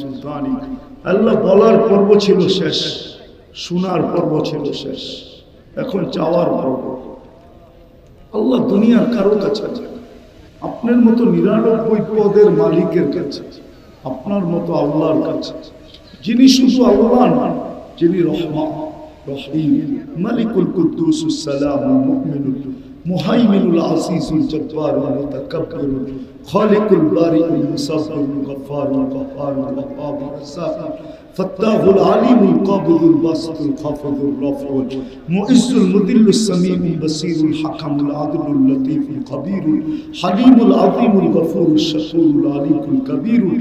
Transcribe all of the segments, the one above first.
সুলতানিক। আল্লাহ বলার পর্ব ছিল শেষ, শোনার পর্ব ছিল শেষ, এখন চাওয়ার পর্ব। আল্লাহ দুনিয়ার কারও কাছে আপনার মতো নিরানব্বই পদের মালিকের কাছে আপনার মতো আল্লাহর কাছে যিনি শুধু আল্লাহ নন যিনি রহমান, রহিম, মালিকুল মুমিনুল। مهيمن العزيز الجبار المتكبر خالق البارئ المصبر الغفار القهار الوهاب الرزاق فتاه العليم القابض الباسط الخافض الرافع المؤس المذل السميع البصير الحكم العدل اللطيف الخبير الحليم العظيم الغفور الشكور العليق الكبير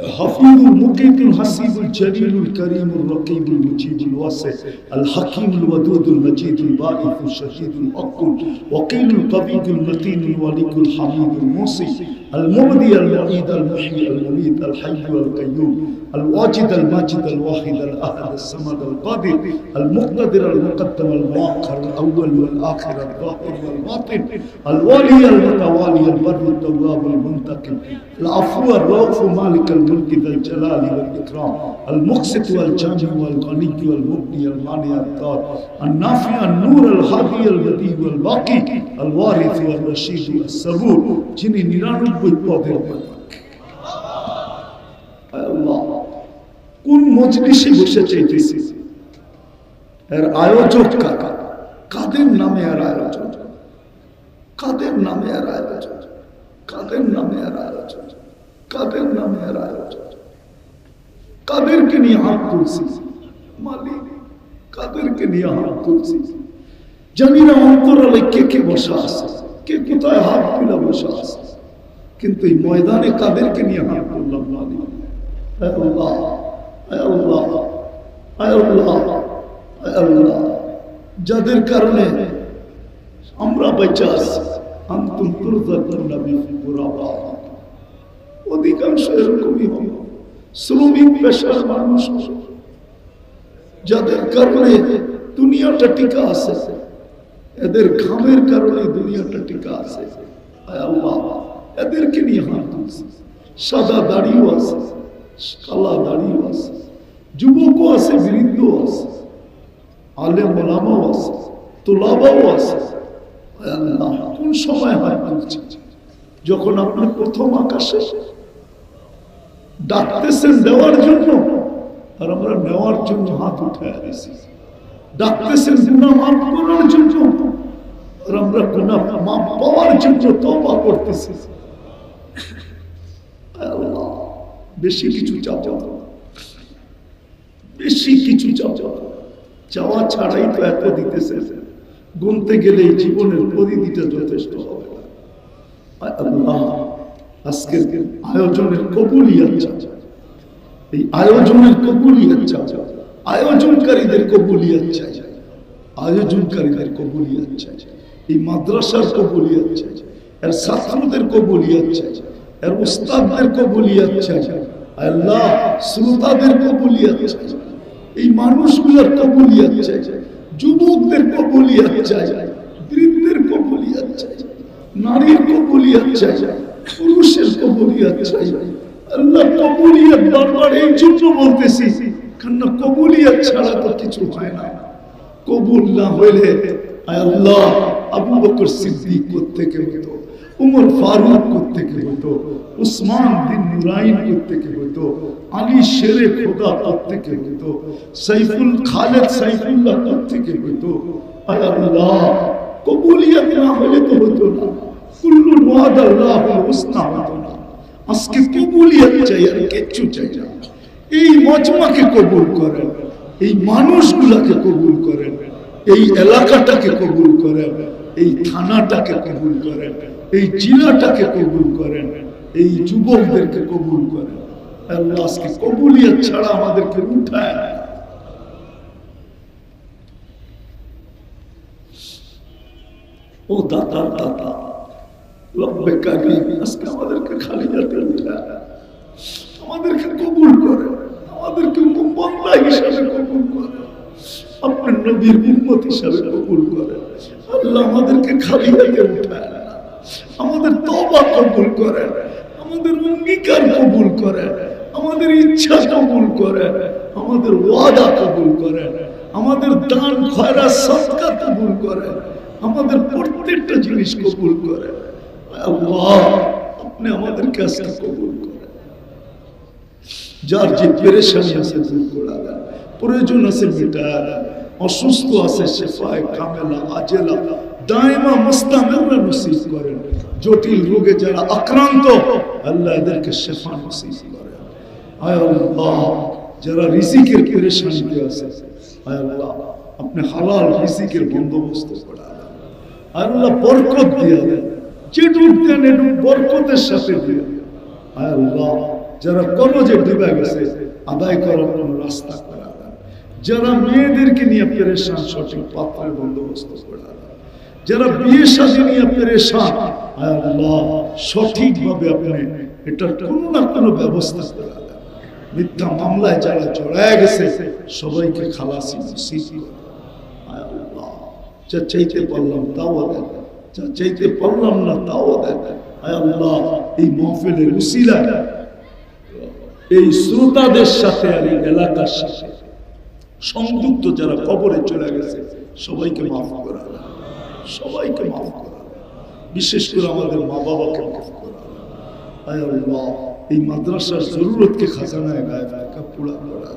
حفيظ المقيت الحسيب الجليل الكريم الرقيب المجيب الواسع الحكيم الودود المجيد الباعث الشهيد الأقل وقيل القبيض المتين الوليك الحميد الموصي المبدي المعيد المحيي المميت الحي القيوم الواجد الماجد الواحد الأحد الصمد القادر المقتدر المقدم المؤخر الأول والآخر الظاهر والباطن الولي المتوالي البر التواب المنتقم العفو الرؤوف مالك الملك ذا الجلال والإكرام المقسط والجامع والغني والمبني المانع الدار النافع النور الهادي البديع والباقي الوارث والرشيد الصبور جني 99 বিপ্লবের কোন মজলিসে বসে চাইতেছি? এর আয়োজক কাকা কাদের নামে আর আয়োজন? কাদের নামে আর আয়োজন? কাদের নামে আর আয়োজন? কাদের নামে আর আয়োজন? কাদেরকে নিয়ে হাত তুলছি? মালিক, কাদেরকে নিয়ে হাত তুলছি? জানি না অন্তরালে কে কে বসা আছে? কে কোথায় হাত তুলে বসা আছে? কিন্তু এই ময়দানে কাদেরকে নিয়ে হাত যাদের কারণে আমরা বেঁচে আছি। আন্তম অধিকাংশ এরকমই হবে। শ্রমিক, পেশার মানুষ। যাদের কারণে দুনিয়াটা টিকা আছে। এদের ঘামের কারণে দুনিয়াটা টিকা আছে। আল্লাহ। এদেরকে নিয়ে হাত তুলছে সাদা দাড়িও আছে, কালা দাড়িও আছে, যুবকও আছে, বৃদ্ধও আছে আলে মোলামাও আছে, তোলাবাও আছে। কোন সময় হয় তুলছে যখন আপনি প্রথম আকাশে ডাকতেছেন দেওয়ার জন্য, আর আমরা নেওয়ার জন্য হাত উঠে আসি ডাকতেছেন গুণা মাফ করার জন্য, আর আমরা গুণা মাফ পাওয়ার জন্য তবা করতেছি। বেশি কিছু চাও। বেশি কিছু চাও। চাওয়া ছাড়াই তো এত দিতেছে গুনতে গেলে জীবনের পরিধিটা যথেষ্ট হবে আজকের আয়োজনের কবুলিয়াত চাও। এই আয়োজনের কবুলিয়াত চাও। আয়োজনকারীদের কবুলিয়াত চাই। আয়োজনকারীদের কবুলিয়াত চাই। এই মাদ্রাসার কবুলিয়াত চাই। এর ছাত্রদের কবুলিয়াত চাই। এর উস্তাদদের কবুলিয়াত চাই আল্লাহ শ্রোতাদের কবুলিয়াত চাই এই মানুষগুলোর কবুলিয়াত চাই যুবকদের কবুলিয়াত চাই বৃদ্ধের কবুলিয়াত চাই নারীর কবুলিয়াত চাই পুরুষের কবুলিয়াত চাই আল্লাহ কবুলিয়াত বারবার এই জন্য বলতেছি কেন কবুলিয়াত ছাড়া তো কিছু হয় না। কবুল না হইলে আল্লাহ আবু বকর সিদ্দিক থেকে হতো উমর ফারুক থেকে হতো উসমান বিন নুরাইন থেকে হতো আলী শেরে খোদা থেকে হতো সাইফুল খালেদ সাইফুল্লাহ থেকে হতো আল্লাহ, কবুলিয়াত না হলে তো হতো না কুল্লু ওয়াদ আল্লাহ হুসনা হতো না। আজকে কবুলিয়াত চাই আর কিচ্ছু চাই না। এই মজমাকে কবুল করেন, এই মানুষগুলাকে কবুল করেন, এই এলাকাটাকে কবুল করেন, এই থানাটাকে কবুল করেন। এই জেলাটাকে কবুল করেন, এই যুবকদেরকে কবুল করেন। আজকে ছাড়া আমাদেরকে উঠায় ও দাতা দাতা কারিম আজকে আমাদেরকে খালি হাতে উঠায় আমাদেরকে কবুল করে আমাদেরকে বন্ধা হিসাবে কবুল করে আপনার নবীর উম্মত হিসাবে কবুল করে আল্লাহ আমাদেরকে খালি হাতে উঠায়। আমাদের তবা কবুল করেন, আমাদের অঙ্গীকার কবুল করেন, আমাদের ইচ্ছা কবুল করেন, আমাদের ওয়াদা কবুল করেন, আমাদের দান খয়রা সৎকা কবুল করেন, আমাদের প্রত্যেকটা জিনিস কবুল করেন। আপনি আমাদের কাজটা কবুল করেন। যার যে পেরেশানি আছে দূর করা প্রয়োজন আছে মেটা অসুস্থ আছে শেফায় কামেলা, আজেলা দায়মা মুস্তামেররা নসিব করেন। জটিল রোগে যারা আক্রান্ত, আল্লাহ এদেরকে শেফা নসিব করেন আয় আল্লাহ, যারা রিজিকের পেরেশানিতে আছে, আয় আল্লাহ, আপনি হালাল রিজিকের বন্দোবস্ত করা আল্লাহ, বরকত দিয়ে দেন। যেটুক দেন, এটুক বরকতের সাথে দিয়ে আয় আল্লাহ, যারা কলেজে ডুবে গেছে, আদায় করার কোন রাস্তা করা যারা মেয়েদেরকে নিয়ে পেরেশান, সঠিক পাত্রের বন্দোবস্ত করা যারা বিয়ে সাথে নিয়ে পেরেশান সঠিকভাবে আপনি এটার কোনো না কোনো ব্যবস্থা করা মিথ্যা মামলায় যারা জড়ায় গেছে, সবাইকে খালাসি নসিব আল্লাহ, যা চাইতে পারলাম তাও দেন যা চাইতে পারলাম না তাও দেন আল্লাহ, এই মহফিলের উসিলা এই শ্রোতাদের সাথে আর এই এলাকার সাথে সংযুক্ত যারা কবরে চলে গেছে, সবাইকে মাফ। সবাইকে মাফ করা। বিশেষ করে আমাদের মা বাবাকে মাফ করা। আল্লাহ, এই মাদ্রাসার জরুরতকে খাজানায় গায়ে থাকা পুরা করা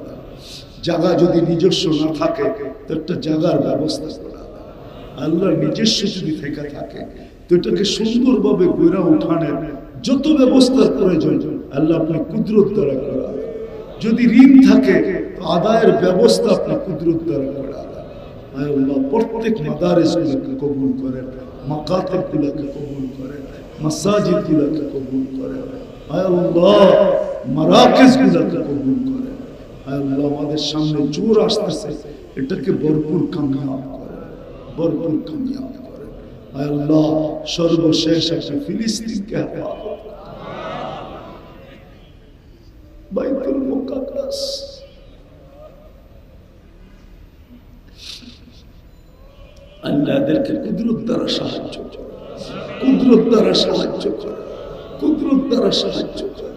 জায়গা যদি নিজস্ব না থাকে, তো একটা জায়গার ব্যবস্থা করা দেন। আল্লাহর নিজস্ব যদি থেকে থাকে, তো এটাকে সুন্দরভাবে গড়া উঠানের যত ব্যবস্থার প্রয়োজন, আল্লাহ আপনি কুদরত দ্বারা করা যদি ঋণ থাকে, তো আদায়ের ব্যবস্থা আপনি কুদরত দ্বারা করা আল্লাহ প্রত্যেক মাদারিস গুলোকে কবুল করেন মাকাতেব গুলোকে কবুল করেন মাসাজিদ গুলোকে কবুল করেন আল্লাহ মারাকিজ গুলোকে কবুল করেন আল্লাহ, আমাদের সামনে জোর আসতেছে, এটাকে ভরপুর কামিয়াব করেন ভরপুর কামিয়াব করেন আল্লাহ, সর্বশেষ একটা ফিলিস্তিনকে হেফাজত। বাইতুল মুকাদ্দাস। আল্লাহ এদেরকে কুদরত দ্বারা সাহায্য করে। কুদরত দ্বারা সাহায্য করে। কুদরত দ্বারা সাহায্য করে।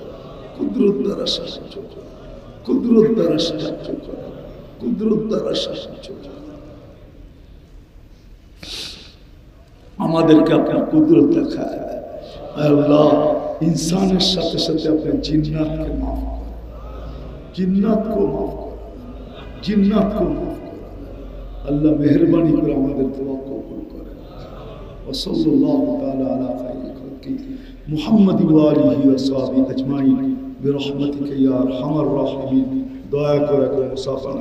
কুদরত দ্বারা সাহায্য করে। কুদরত দ্বারা সাহায্য করে। কুদরত দ্বারা সাহায্য করে। আমাদেরকে আপনার কুদরত দেখায়। আল্লাহ ইনসানের সাথে সাথে আপনার জিন্নাতকে মাফ করেন। জিন্নাতকেও মাফ করেন। জিন্নাতকেও মাফ করেন আল্লাহ মেহরবানি করে আমাদের দোয়া কবুল করেন وصلى الله تعالى على خير خلقه محمد وآله وصحبه أجمعين برحمتك يا أرحم الراحمين دعاء করে মুসাফা